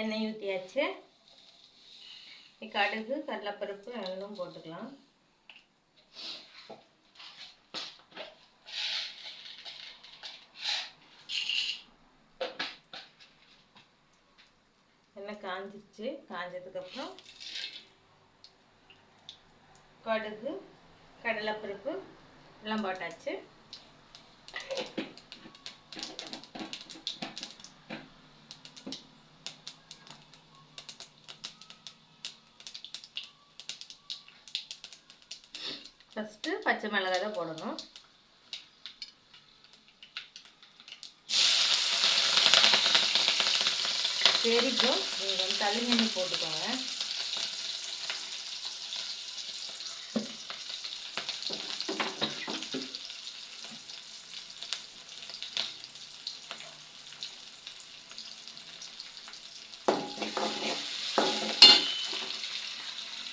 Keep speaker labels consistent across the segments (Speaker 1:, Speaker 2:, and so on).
Speaker 1: எண்ணெய் ஊற்றியாச்சு கடுகு கடலைப்பருப்பு எல்லாம் போட்டுக்கலாம். எண்ணெய் காஞ்சிச்சு. காஞ்சதுக்கப்புறம் கடுகு கடலைப்பருப்பு எல்லாம் போட்டாச்சு. ஃபஸ்ட்டு பச்சை மிளகாய் தான் போடணும். சரிக்கும் நீங்கள் வந்து தள்ளிங்கண்ணி போட்டுக்கோங்க.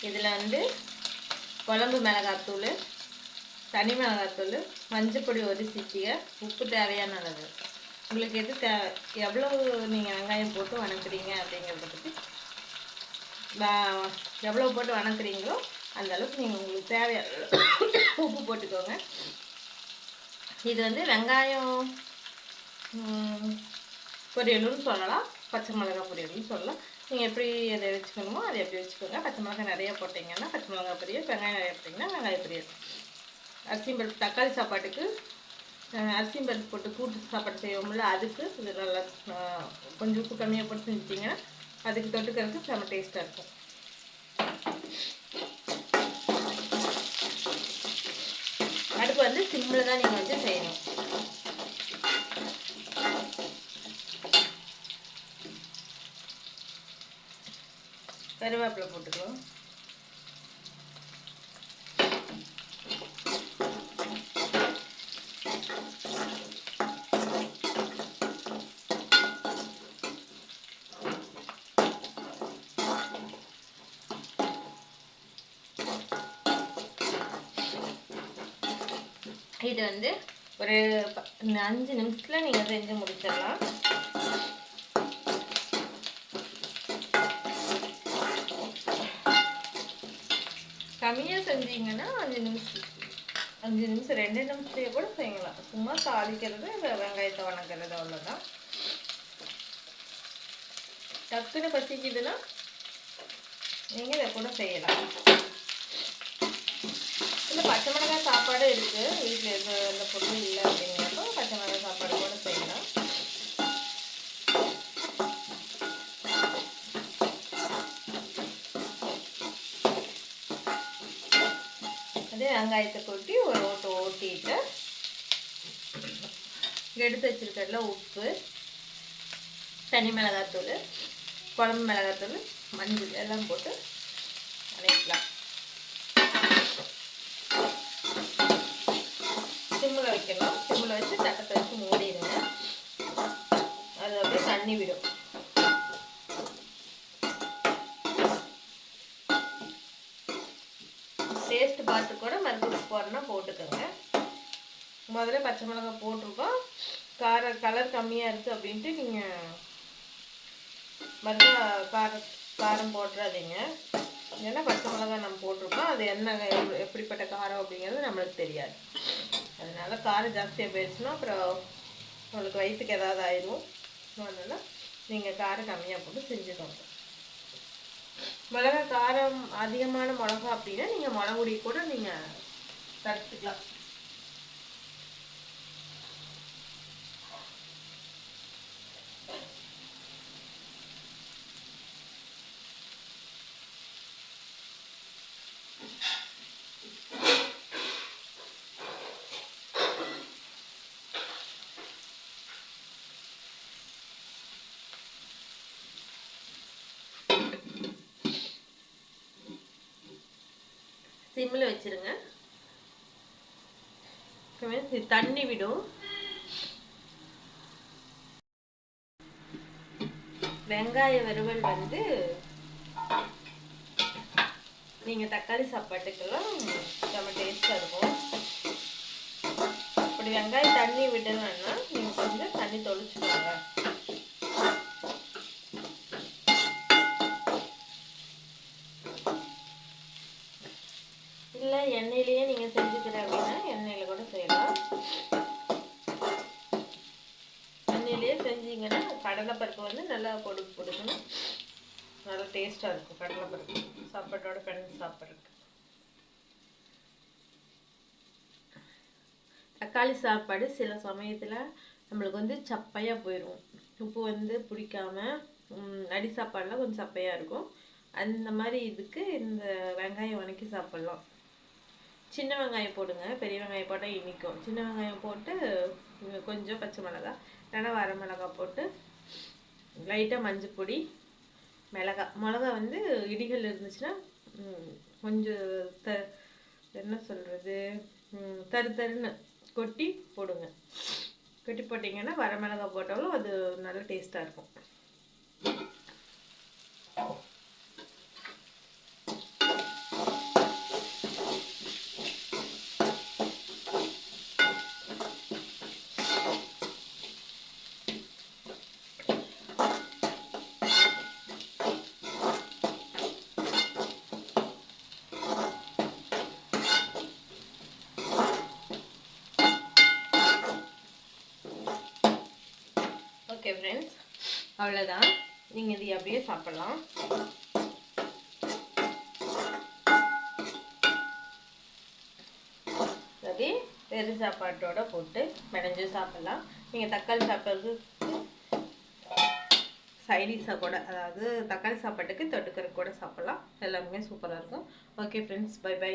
Speaker 1: இதில் வந்து குழம்பு மிளகாத்தூள் தனி மிளகாத்தூள் மஞ்சப்பொடி ஒரு சிட்டிகை உப்பு தேவையான அளவு. உங்களுக்கு எது தே எவ்வளோ நீங்கள் வெங்காயம் போட்டு வணக்குறீங்க அப்படிங்கிறத பற்றி எவ்வளோ போட்டு வணக்குறீங்களோ அந்த அளவுக்கு நீங்கள் உங்களுக்கு தேவையான உப்பு போட்டுக்கோங்க. இது வந்து வெங்காயம் பொரியலுன்னு சொல்லலாம் பச்சை மிளகாய் பொரியல்னு சொல்லலாம். நீங்கள் எப்படி அதை வச்சுக்கணுமோ அதை எப்படி வச்சுக்கோங்க. பச்சை மிளகாய் நிறைய போட்டிங்கன்னா பச்சை மிளகாய் பெரிய வெங்காயம் நிறைய போட்டிங்கன்னா வெங்காயம் பொரியல். அரிசியும் பருப்பு தக்காளி சாப்பாட்டுக்கு அரிசியும் பருப்பு போட்டு கூட்டு சாப்பாடு செய்வோம்ல அதுக்கு இது நல்லா கொஞ்சம் உப்பு கம்மியாக போட்டு செஞ்சிட்டிங்கன்னா அதுக்கு தொட்டுக்கிறதுக்கு செம்ம டேஸ்ட்டாக இருக்கும். அடுப்பு வந்து சிம்மில் தான் நீங்கள் வந்து செய்யணும். கருவேப்பிலை போட்டுக்கலாம். இது வந்து ஒரு ப- அஞ்சு நிமிஷத்தில் நீங்கள் செஞ்சு முடிச்சிடலாம். கம்மியாக செஞ்சீங்கன்னா அஞ்சு நிமிஷம். அஞ்சு நிமிஷம் ரெண்டு நிமிஷத்துலேயே கூட செய்யலாம். சும்மா தாளிக்கிறது இந்த வெங்காயத்தை வணக்கிறது அவ்வளோதான் டக்குன்னு பசிக்குதுன்னா நீங்கள் இதை கூட செய்யலாம். இல்லை பச்சை மிளகாய் சாப்பாடு இருக்குது வீட்டில் எது எந்த பொருளும் இல்லை அப்படிங்கிறப்போ பச்சை மிளகாய் சாப்பாடு கூட செய்யலாம். வெங்காயத்தை கொட்டி ஒரு ஓட்டு ஓட்டிட்டு எடுத்து வச்சிருக்கிறதுல உப்பு தனி மிளகாத்தூள் குழம்பு மிளகாத்தூள் மஞ்சள் எல்லாம் போட்டு அணைக்கலாம் சிம்மில் வைக்கணும். சிம்மில் வச்சு தட்டத்தை வச்சு மூடிடுங்க. அது அப்படியே தண்ணி விடும். பார்த்து கூட மறுபடியும் போடணும்னா போட்டுக்கோங்க. முதல்ல பச்சை மிளகாய் போட்டிருக்கோம். கார கலர் கம்மியாக இருக்குது அப்படின்ட்டு நீங்கள் மறுபடியும் காரம் காரம் போட்டுறாதீங்க. ஏன்னா பச்சை மிளகாய் நம்ம போட்டிருக்கோம். அது என்ன எப்படிப்பட்ட காரம் அப்படிங்கிறது நம்மளுக்கு தெரியாது. அதனால் காரம் ஜாஸ்தியாக போயிடுச்சுன்னா அப்புறம் உங்களுக்கு வயிற்றுக்கு ஏதாவது ஆயிடும் அதனால் நீங்கள் காரம் கம்மியாக போட்டு செஞ்சுக்கோங்க. மிளகா காரம் அதிகமான மிளகா அப்படின்னா நீங்கள் மிளகுடி கூட நீங்கள் தடுத்துக்கலாம். சிம்மில் வச்சிருங்க. இது தண்ணி விடும். வெங்காய வறுவல் வந்து நீங்கள் தக்காளி சாப்பாட்டுக்கெல்லாம் ரொம்ப டேஸ்ட்டாக இருக்கும். அப்படி வெங்காயம் தண்ணி விடலைன்னா நீங்கள் கொஞ்சம் தண்ணி தொளிச்சுக்கோங்க. இல்லை எண்ணெயிலேயே நீங்கள் செஞ்சுக்கிறேன் அப்படின்னா எண்ணெயில் கூட செய்யலாம். எண்ணெயிலேயே செஞ்சீங்கன்னா கடலைப்பருப்பு வந்து நல்லா பொடுக்கு பொடுக்குன்னு நல்லா டேஸ்ட்டாக இருக்கும் கடலைப்பருப்பு. சாப்பாட்டோட பிணைஞ்சு சாப்பிட்றதுக்கு. தக்காளி சாப்பாடு சில சமயத்தில் நம்மளுக்கு வந்து சப்பையாக போயிடும் உப்பு வந்து பிடிக்காமல் அடி சாப்பாடெலாம் கொஞ்சம் சப்பையாக இருக்கும். அந்த மாதிரி இதுக்கு இந்த வெங்காயம் வதக்கி சாப்பிட்லாம். சின்ன வெங்காயம் போடுங்க. பெரிய வெங்காயம் போட்டால் இனிக்கும். சின்ன வெங்காயம் போட்டு கொஞ்சம் பச்சை மிளகா இல்லைன்னா வர மிளகாய் போட்டு லைட்டாக மஞ்சள் பொடி மிளகா. மிளகா வந்து இடிகள் இருந்துச்சுன்னா கொஞ்சம் த என்ன சொல்கிறது தரு தருன்னு கொட்டி போடுங்க. கொட்டி போட்டிங்கன்னா வர மிளகாய் போட்டாலும் அது நல்ல டேஸ்ட்டாக இருக்கும் ஓகே ஃப்ரெண்ட்ஸ் அவ்வளோதான் நீங்கள் இது அப்படியே சாப்பிட்லாம். அப்படியே வெறும் சாப்பாட்டோட போட்டு பிணைஞ்சு சாப்பிட்லாம். நீங்கள் தக்காளி சாப்பிட்றதுக்கு சைடிஷாக கூட அதாவது தக்காளி சாப்பாட்டுக்கு தொட்டுக்கறதுக்கு கூட சாப்பிட்லாம். எல்லாமே சூப்பராக இருக்கும். Okay friends by by